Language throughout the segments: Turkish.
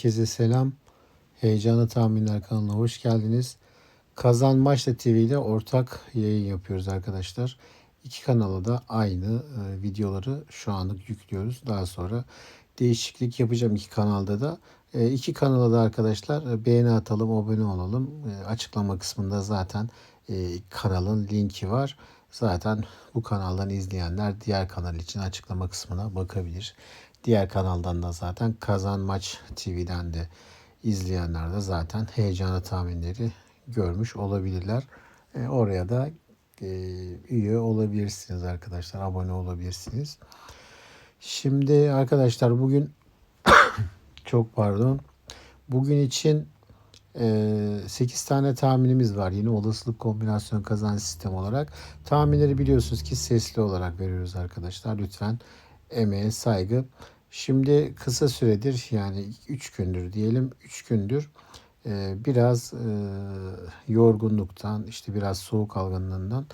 Herkese selam. Heyecanlı Tahminler kanalına hoş geldiniz. Kazan Maçla TV ile ortak yayın yapıyoruz arkadaşlar. İki kanala da aynı e, videoları şu anlık yüklüyoruz. Daha sonra değişiklik yapacağım iki kanalda da. E, iki kanala da arkadaşlar e, beğeni atalım, abone olalım. E, açıklama kısmında zaten kanalın linki var. Zaten bu kanaldan izleyenler diğer kanal için açıklama kısmına bakabilir. Diğer kanaldan da zaten Kazan Maç TV'den de izleyenler de zaten heyecanlı tahminleri görmüş olabilirler. E, oraya da e, üye olabilirsiniz arkadaşlar. Abone olabilirsiniz. Şimdi arkadaşlar bugün çok pardon. Bugün için e, 8 tane tahminimiz var. Yine olasılık kombinasyon kazan sistemi olarak. Tahminleri biliyorsunuz ki sesli olarak veriyoruz arkadaşlar. Lütfen emeğe saygı. Şimdi kısa süredir yani 3 gündür diyelim 3 gündür e, biraz e, yorgunluktan işte biraz soğuk algınlığından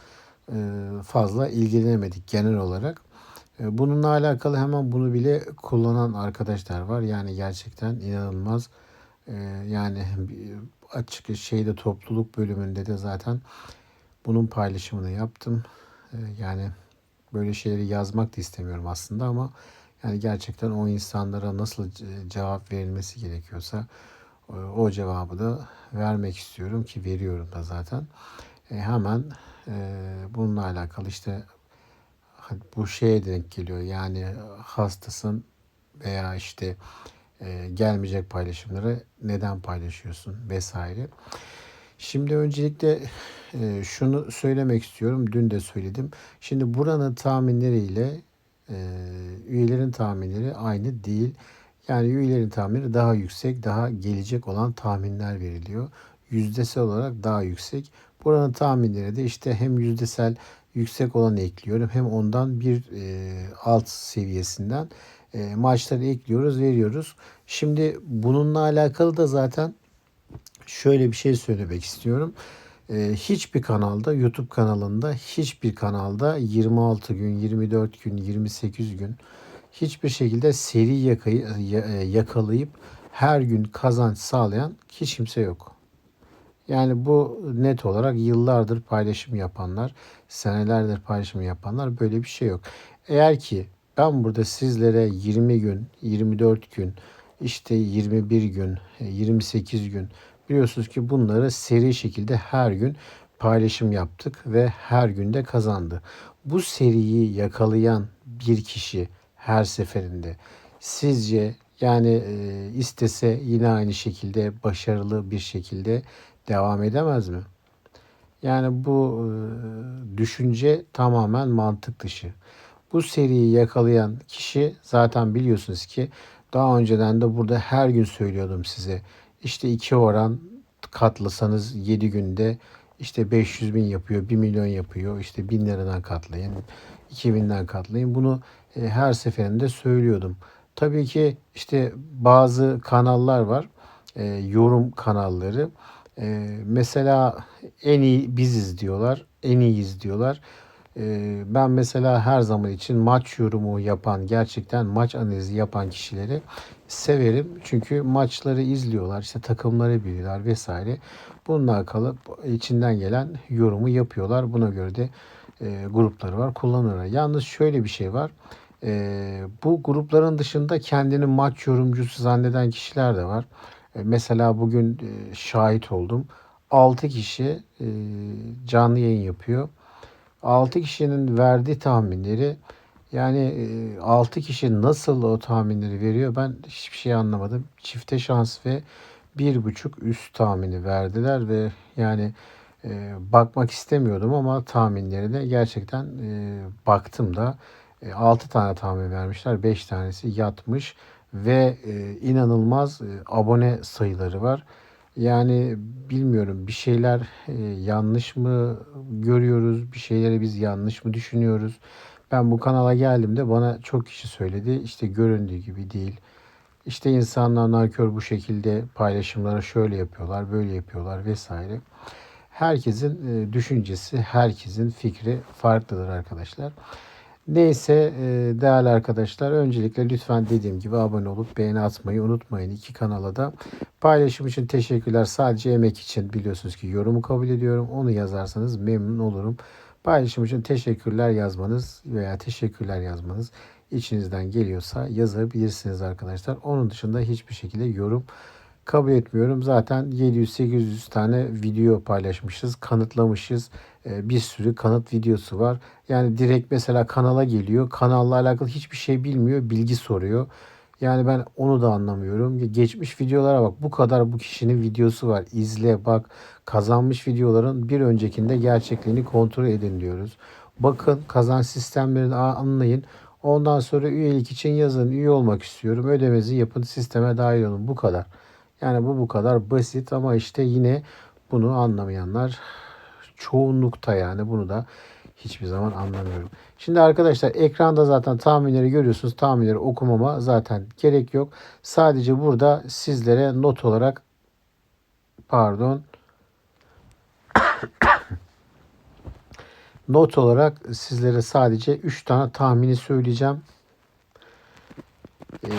e, fazla ilgilenemedik genel olarak. Bununla alakalı hemen bunu bile kullanan arkadaşlar var. Yani gerçekten inanılmaz. Yani açık şeyde topluluk bölümünde de zaten bunun paylaşımını yaptım. Yani böyle şeyleri yazmak da istemiyorum aslında ama yani gerçekten o insanlara nasıl cevap verilmesi gerekiyorsa o cevabı da vermek istiyorum ki veriyorum da zaten. E, hemen e, bununla alakalı işte bu şeye denk geliyor. Yani hastasın veya işte e, gelmeyecek paylaşımları neden paylaşıyorsun vesaire. Şimdi öncelikle e, şunu söylemek istiyorum. Dün de söyledim. Şimdi buranın tahminleriyle e, üyelerin tahminleri aynı değil. Yani üyelerin tahminleri daha yüksek, daha gelecek olan tahminler veriliyor. Yüzdesel olarak daha yüksek. Buranın tahminleri de işte hem yüzdesel yüksek olanı ekliyorum hem ondan bir e, alt seviyesinden e, maçları ekliyoruz, veriyoruz. Şimdi bununla alakalı da zaten şöyle bir şey söylemek istiyorum. E, hiçbir kanalda, YouTube kanalında, hiçbir kanalda 26 gün, 24 gün, 28 gün hiçbir şekilde seri yakayı, yakalayıp her gün kazanç sağlayan hiç kimse yok. Yani bu net olarak yıllardır paylaşım yapanlar, senelerdir paylaşım yapanlar böyle bir şey yok. Eğer ki ben burada sizlere 20 gün, 24 gün, işte 21 gün, 28 gün biliyorsunuz ki bunları seri şekilde her gün paylaşım yaptık ve her günde kazandı. Bu seriyi yakalayan bir kişi her seferinde sizce yani e, istese yine aynı şekilde başarılı bir şekilde devam edemez mi? Yani bu e, düşünce tamamen mantık dışı. Bu seriyi yakalayan kişi zaten biliyorsunuz ki daha önceden de burada her gün söylüyordum size. İşte iki oran katlasanız 7 günde işte 500 bin yapıyor, 1 milyon yapıyor. İşte 1000 liradan katlayın, 2000'den katlayın. Bunu e, her seferinde söylüyordum. Tabii ki işte bazı kanallar var, e, yorum kanalları. E, mesela en iyi biziz diyorlar, en iyiyiz diyorlar. E, ben mesela her zaman için maç yorumu yapan, gerçekten maç analizi yapan kişileri severim. Çünkü maçları izliyorlar, işte takımları biliyorlar vesaire. Bununla alakalı içinden gelen yorumu yapıyorlar. Buna göre de e, grupları var, kullanıyorlar. Yalnız şöyle bir şey var. E, bu grupların dışında kendini maç yorumcusu zanneden kişiler de var. E, mesela bugün şahit oldum. 6 kişi canlı yayın yapıyor. 6 kişinin verdiği tahminleri yani 6 kişi nasıl o tahminleri veriyor ben hiçbir şey anlamadım. Çifte şans ve bir buçuk üst tahmini verdiler ve yani e, bakmak istemiyordum ama tahminlerine gerçekten e, baktım da e, 6 tane tahmin vermişler. 5 tanesi yatmış ve e, inanılmaz e, abone sayıları var. Yani bilmiyorum bir şeyler e, yanlış mı görüyoruz, bir şeyleri biz yanlış mı düşünüyoruz. Ben bu kanala geldiğimde bana çok kişi söyledi işte göründüğü gibi değil. İşte insanlar nankör bu şekilde paylaşımları şöyle yapıyorlar, böyle yapıyorlar vesaire. Herkesin e, düşüncesi, herkesin fikri farklıdır arkadaşlar. Neyse e, değerli arkadaşlar öncelikle lütfen dediğim gibi abone olup beğeni atmayı unutmayın. iki kanala da paylaşım için teşekkürler. Sadece emek için biliyorsunuz ki yorumu kabul ediyorum. Onu yazarsanız memnun olurum. Paylaşım için teşekkürler yazmanız veya teşekkürler yazmanız içinizden geliyorsa yazabilirsiniz arkadaşlar. Onun dışında hiçbir şekilde yorum kabul etmiyorum. Zaten 700-800 tane video paylaşmışız, kanıtlamışız. Ee, Bir sürü kanıt videosu var. Yani direkt mesela kanala geliyor. Kanalla alakalı hiçbir şey bilmiyor, bilgi soruyor. Yani ben onu da anlamıyorum. Geçmiş videolara bak. Bu kadar bu kişinin videosu var. İzle bak. Kazanmış videoların bir öncekinde gerçekliğini kontrol edin diyoruz. Bakın kazanç sistemlerini anlayın. Ondan sonra üyelik için yazın. Üye olmak istiyorum. Ödemenizi yapın. Sisteme dahil olun. Bu kadar. Yani bu bu kadar basit ama işte yine bunu anlamayanlar çoğunlukta yani bunu da hiçbir zaman anlamıyorum. Şimdi arkadaşlar ekranda zaten tahminleri görüyorsunuz. Tahminleri okumama zaten gerek yok. Sadece burada sizlere not olarak pardon not olarak sizlere sadece 3 tane tahmini söyleyeceğim. Ee,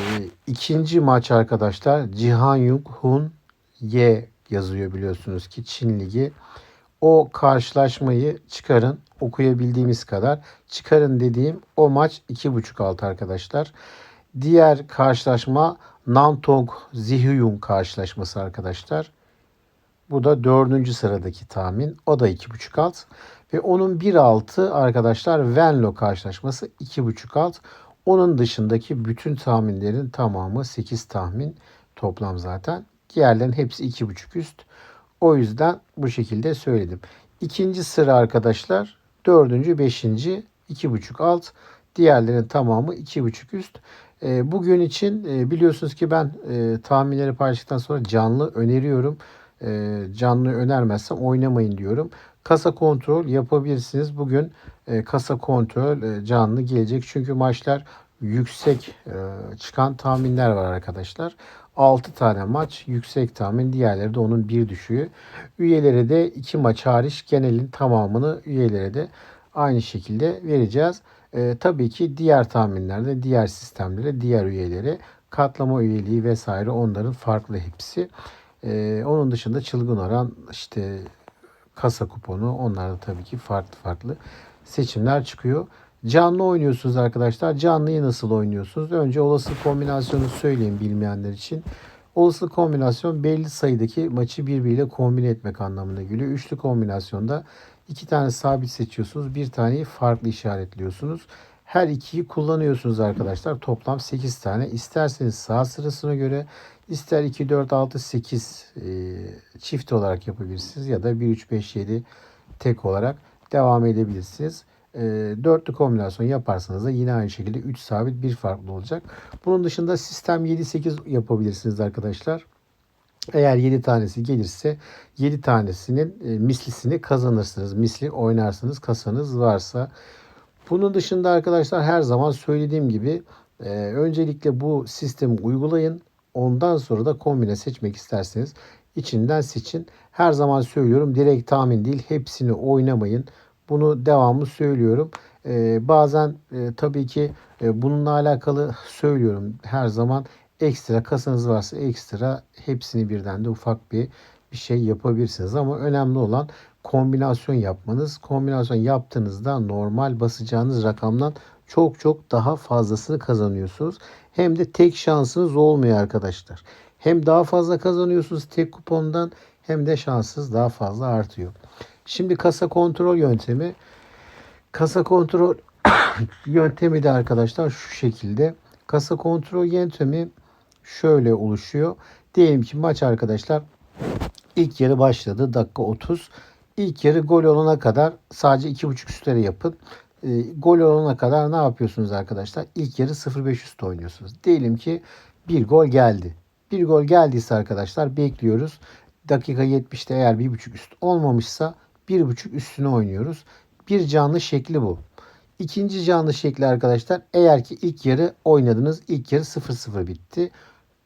ikinci maç arkadaşlar Cihan Yung Hun Ye yazıyor biliyorsunuz ki Çin Ligi. O karşılaşmayı çıkarın okuyabildiğimiz kadar. Çıkarın dediğim o maç 2.5 alt arkadaşlar. Diğer karşılaşma Nantong Zihuyun karşılaşması arkadaşlar. Bu da dördüncü sıradaki tahmin. O da 2.5 alt. Ve onun bir altı arkadaşlar Venlo karşılaşması 2.5 alt. Onun dışındaki bütün tahminlerin tamamı 8 tahmin toplam zaten. Diğerlerin hepsi 2.5 üst. O yüzden bu şekilde söyledim. İkinci sıra arkadaşlar dördüncü, beşinci, iki buçuk alt. Diğerlerinin tamamı iki buçuk üst. E, bugün için e, biliyorsunuz ki ben e, tahminleri paylaştıktan sonra canlı öneriyorum. E, canlı önermezsem oynamayın diyorum. Kasa kontrol yapabilirsiniz. Bugün e, kasa kontrol e, canlı gelecek. Çünkü maçlar yüksek e, çıkan tahminler var arkadaşlar. 6 tane maç yüksek tahmin. Diğerleri de onun bir düşüğü. Üyelere de 2 maç hariç genelin tamamını üyelere de aynı şekilde vereceğiz. E, tabii ki diğer tahminlerde, diğer sistemlere, diğer üyelere katlama üyeliği vesaire onların farklı hepsi. E, onun dışında çılgın oran işte kasa kuponu onlar da tabii ki farklı farklı seçimler çıkıyor. Canlı oynuyorsunuz arkadaşlar. Canlıyı nasıl oynuyorsunuz? Önce olası kombinasyonu söyleyeyim bilmeyenler için. Olası kombinasyon belli sayıdaki maçı birbiriyle kombin etmek anlamına geliyor. Üçlü kombinasyonda iki tane sabit seçiyorsunuz. Bir taneyi farklı işaretliyorsunuz. Her ikiyi kullanıyorsunuz arkadaşlar. Toplam 8 tane. İsterseniz sağ sırasına göre ister 2, 4, 6, 8 e, çift olarak yapabilirsiniz. Ya da 1, 3, 5, 7 tek olarak devam edebilirsiniz. E, dörtlü kombinasyon yaparsanız da yine aynı şekilde 3 sabit bir farklı olacak. Bunun dışında sistem 7-8 yapabilirsiniz arkadaşlar. Eğer 7 tanesi gelirse 7 tanesinin e, mislisini kazanırsınız. Misli oynarsınız kasanız varsa. Bunun dışında arkadaşlar her zaman söylediğim gibi e, öncelikle bu sistemi uygulayın. Ondan sonra da kombine seçmek isterseniz içinden seçin. Her zaman söylüyorum direkt tahmin değil hepsini oynamayın. Bunu devamlı söylüyorum. Ee, bazen e, tabii ki e, bununla alakalı söylüyorum. Her zaman ekstra kasanız varsa ekstra hepsini birden de ufak bir bir şey yapabilirsiniz. Ama önemli olan kombinasyon yapmanız. Kombinasyon yaptığınızda normal basacağınız rakamdan çok çok daha fazlasını kazanıyorsunuz. Hem de tek şansınız olmuyor arkadaşlar. Hem daha fazla kazanıyorsunuz tek kupondan hem de şansınız daha fazla artıyor. Şimdi kasa kontrol yöntemi. Kasa kontrol yöntemi de arkadaşlar şu şekilde. Kasa kontrol yöntemi şöyle oluşuyor. Diyelim ki maç arkadaşlar ilk yarı başladı. Dakika 30. İlk yarı gol olana kadar sadece 2.5 üstleri yapın. E, gol olana kadar ne yapıyorsunuz arkadaşlar? İlk yarı 0.5 üst oynuyorsunuz. Diyelim ki bir gol geldi. Bir gol geldiyse arkadaşlar bekliyoruz. Dakika 70'te eğer 1.5 üst olmamışsa 1.5 üstüne oynuyoruz. Bir canlı şekli bu. İkinci canlı şekli arkadaşlar eğer ki ilk yarı oynadınız ilk yarı 0-0 bitti.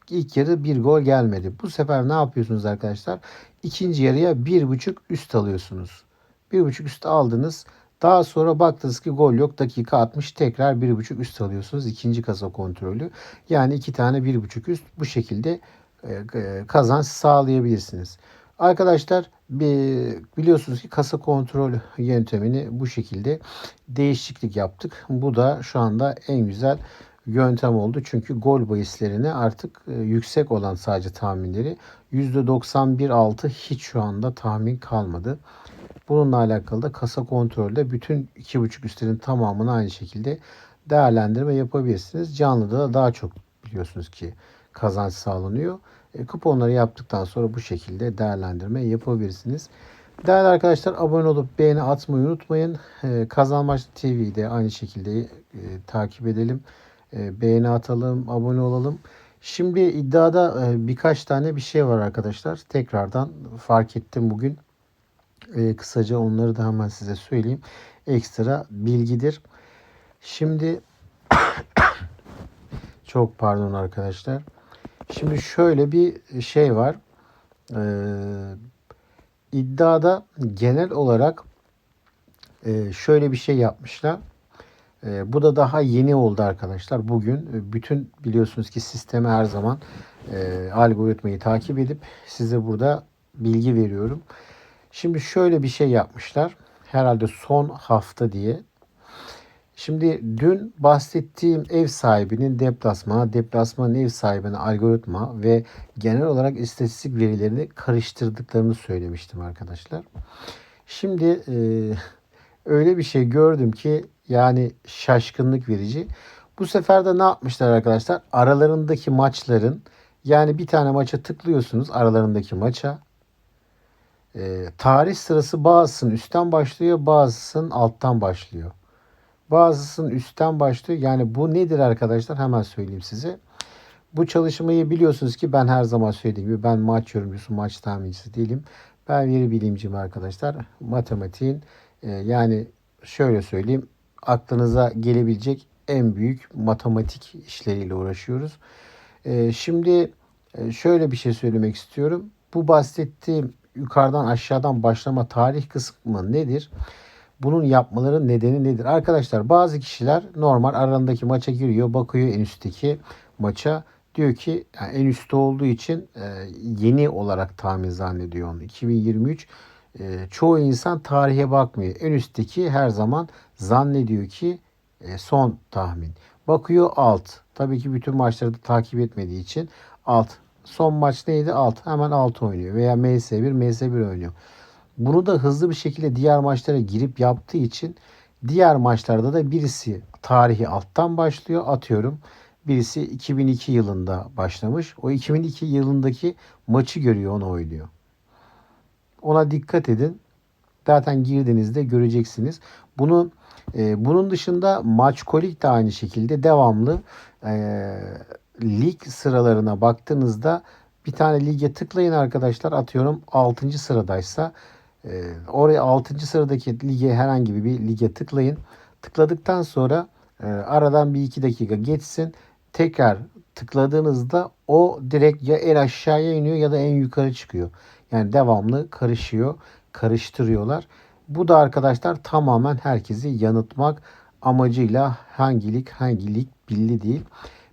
İlk yarı bir gol gelmedi. Bu sefer ne yapıyorsunuz arkadaşlar? İkinci yarıya 1.5 üst alıyorsunuz. 1.5 üst aldınız. Daha sonra baktınız ki gol yok. Dakika 60 tekrar 1.5 üst alıyorsunuz. ikinci kasa kontrolü. Yani iki tane 1.5 üst bu şekilde e, e, kazanç sağlayabilirsiniz. Arkadaşlar biliyorsunuz ki kasa kontrol yöntemini bu şekilde değişiklik yaptık. Bu da şu anda en güzel yöntem oldu. Çünkü gol bahislerine artık e, yüksek olan sadece tahminleri %91.6 hiç şu anda tahmin kalmadı. Bununla alakalı da kasa kontrolde bütün 2.5 üstlerin tamamını aynı şekilde değerlendirme yapabilirsiniz. Canlıda da daha çok biliyorsunuz ki kazanç sağlanıyor. E, kuponları yaptıktan sonra bu şekilde değerlendirme yapabilirsiniz. Değerli arkadaşlar abone olup beğeni atmayı unutmayın. E, Kazanmaç TV'de aynı şekilde e, takip edelim. E, beğeni atalım, abone olalım. Şimdi iddiada e, birkaç tane bir şey var arkadaşlar. Tekrardan fark ettim bugün. E, kısaca onları da hemen size söyleyeyim. Ekstra bilgidir. Şimdi çok pardon arkadaşlar. Şimdi şöyle bir şey var. Ee, iddiada genel olarak e, şöyle bir şey yapmışlar. E, bu da daha yeni oldu arkadaşlar. Bugün e, bütün biliyorsunuz ki sisteme her zaman e, algoritmayı takip edip size burada bilgi veriyorum. Şimdi şöyle bir şey yapmışlar. Herhalde son hafta diye Şimdi dün bahsettiğim ev sahibinin deplasmana, deplasmanın ev sahibine algoritma ve genel olarak istatistik verilerini karıştırdıklarını söylemiştim arkadaşlar. Şimdi e, öyle bir şey gördüm ki yani şaşkınlık verici. Bu sefer de ne yapmışlar arkadaşlar? Aralarındaki maçların yani bir tane maça tıklıyorsunuz aralarındaki maça. E, tarih sırası bazısının üstten başlıyor bazısının alttan başlıyor. Bazısının üstten başlıyor. Yani bu nedir arkadaşlar? Hemen söyleyeyim size. Bu çalışmayı biliyorsunuz ki ben her zaman söylediğim gibi ben maç yorumcusu, maç tahmincisi değilim. Ben veri bilimciyim arkadaşlar. Matematiğin e, yani şöyle söyleyeyim aklınıza gelebilecek en büyük matematik işleriyle uğraşıyoruz. E, şimdi e, şöyle bir şey söylemek istiyorum. Bu bahsettiğim yukarıdan aşağıdan başlama tarih kısmı nedir? Bunun yapmaların nedeni nedir? Arkadaşlar bazı kişiler normal aralarındaki maça giriyor. Bakıyor en üstteki maça. Diyor ki yani en üstte olduğu için e, yeni olarak tahmin zannediyor onu. 2023 e, çoğu insan tarihe bakmıyor. En üstteki her zaman zannediyor ki e, son tahmin. Bakıyor alt. Tabii ki bütün maçları da takip etmediği için alt. Son maç neydi? Alt. Hemen alt oynuyor. Veya MS1, MS1 oynuyor. Bunu da hızlı bir şekilde diğer maçlara girip yaptığı için diğer maçlarda da birisi tarihi alttan başlıyor. Atıyorum birisi 2002 yılında başlamış. O 2002 yılındaki maçı görüyor onu oynuyor. Ona dikkat edin. Zaten girdiğinizde göreceksiniz. Bunu e, bunun dışında maç kolik de aynı şekilde devamlı e, lig sıralarına baktığınızda bir tane lige tıklayın arkadaşlar. Atıyorum 6. sıradaysa e, oraya 6. sıradaki lige herhangi bir lige tıklayın. Tıkladıktan sonra e, aradan bir iki dakika geçsin. Tekrar tıkladığınızda o direkt ya en aşağıya iniyor ya da en yukarı çıkıyor. Yani devamlı karışıyor, karıştırıyorlar. Bu da arkadaşlar tamamen herkesi yanıltmak amacıyla hangilik hangilik belli değil.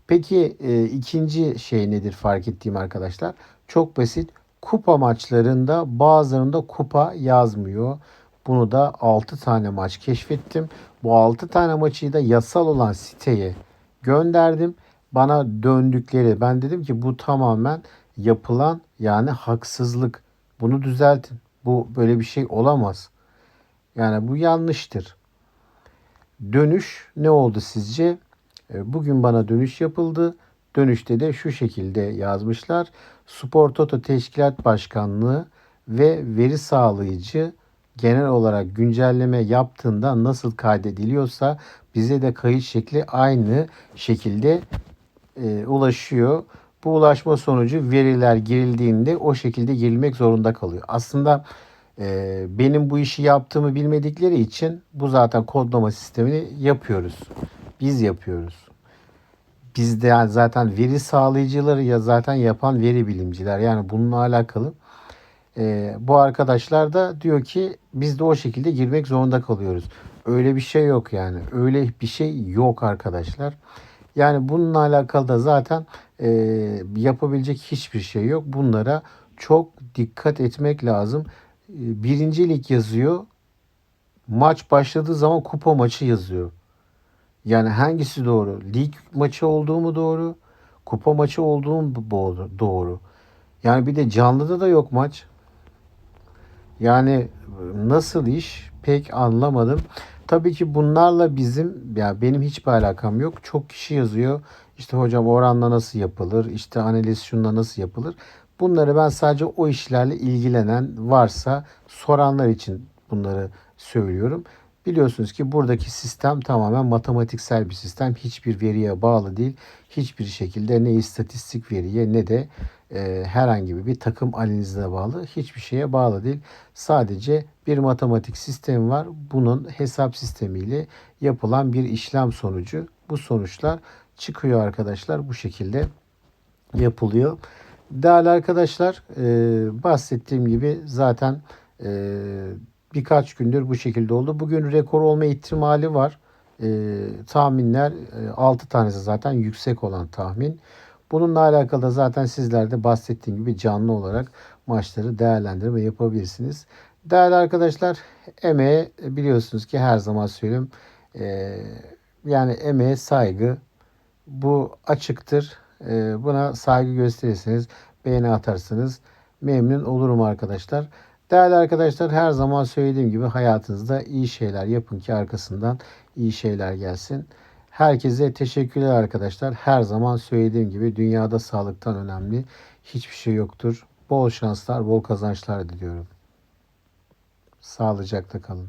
Peki e, ikinci şey nedir fark ettiğim arkadaşlar? Çok basit kupa maçlarında bazılarında kupa yazmıyor. Bunu da 6 tane maç keşfettim. Bu 6 tane maçı da yasal olan siteye gönderdim. Bana döndükleri ben dedim ki bu tamamen yapılan yani haksızlık. Bunu düzeltin. Bu böyle bir şey olamaz. Yani bu yanlıştır. Dönüş ne oldu sizce? E, bugün bana dönüş yapıldı. Dönüşte de şu şekilde yazmışlar. Spor Toto Teşkilat Başkanlığı ve veri sağlayıcı genel olarak güncelleme yaptığında nasıl kaydediliyorsa bize de kayıt şekli aynı şekilde e, ulaşıyor. Bu ulaşma sonucu veriler girildiğinde o şekilde girilmek zorunda kalıyor. Aslında e, benim bu işi yaptığımı bilmedikleri için bu zaten kodlama sistemini yapıyoruz. Biz yapıyoruz bizde zaten veri sağlayıcıları ya zaten yapan veri bilimciler. Yani bununla alakalı. E, bu arkadaşlar da diyor ki biz de o şekilde girmek zorunda kalıyoruz. Öyle bir şey yok yani. Öyle bir şey yok arkadaşlar. Yani bununla alakalı da zaten e, yapabilecek hiçbir şey yok. Bunlara çok dikkat etmek lazım. E, birincilik yazıyor. Maç başladığı zaman kupa maçı yazıyor. Yani hangisi doğru? Lig maçı olduğu mu doğru? Kupa maçı olduğu mu doğru? Yani bir de canlıda da yok maç. Yani nasıl iş pek anlamadım. Tabii ki bunlarla bizim ya benim hiçbir alakam yok. Çok kişi yazıyor. İşte hocam oranla nasıl yapılır? İşte analiz şunla nasıl yapılır? Bunları ben sadece o işlerle ilgilenen varsa soranlar için bunları söylüyorum. Biliyorsunuz ki buradaki sistem tamamen matematiksel bir sistem. Hiçbir veriye bağlı değil. Hiçbir şekilde ne istatistik veriye ne de e, herhangi bir takım analizine bağlı. Hiçbir şeye bağlı değil. Sadece bir matematik sistemi var. Bunun hesap sistemiyle yapılan bir işlem sonucu. Bu sonuçlar çıkıyor arkadaşlar. Bu şekilde yapılıyor. Değerli arkadaşlar e, bahsettiğim gibi zaten e, birkaç gündür bu şekilde oldu. Bugün rekor olma ihtimali var. E, tahminler e, 6 tanesi zaten yüksek olan tahmin. Bununla alakalı da zaten sizler de bahsettiğim gibi canlı olarak maçları değerlendirme yapabilirsiniz. Değerli arkadaşlar emeğe biliyorsunuz ki her zaman söylüyorum e, yani emeğe saygı bu açıktır. E, buna saygı gösterirseniz beğeni atarsınız memnun olurum arkadaşlar. Değerli arkadaşlar her zaman söylediğim gibi hayatınızda iyi şeyler yapın ki arkasından iyi şeyler gelsin. Herkese teşekkürler arkadaşlar. Her zaman söylediğim gibi dünyada sağlıktan önemli hiçbir şey yoktur. Bol şanslar, bol kazançlar diliyorum. Sağlıcakla kalın.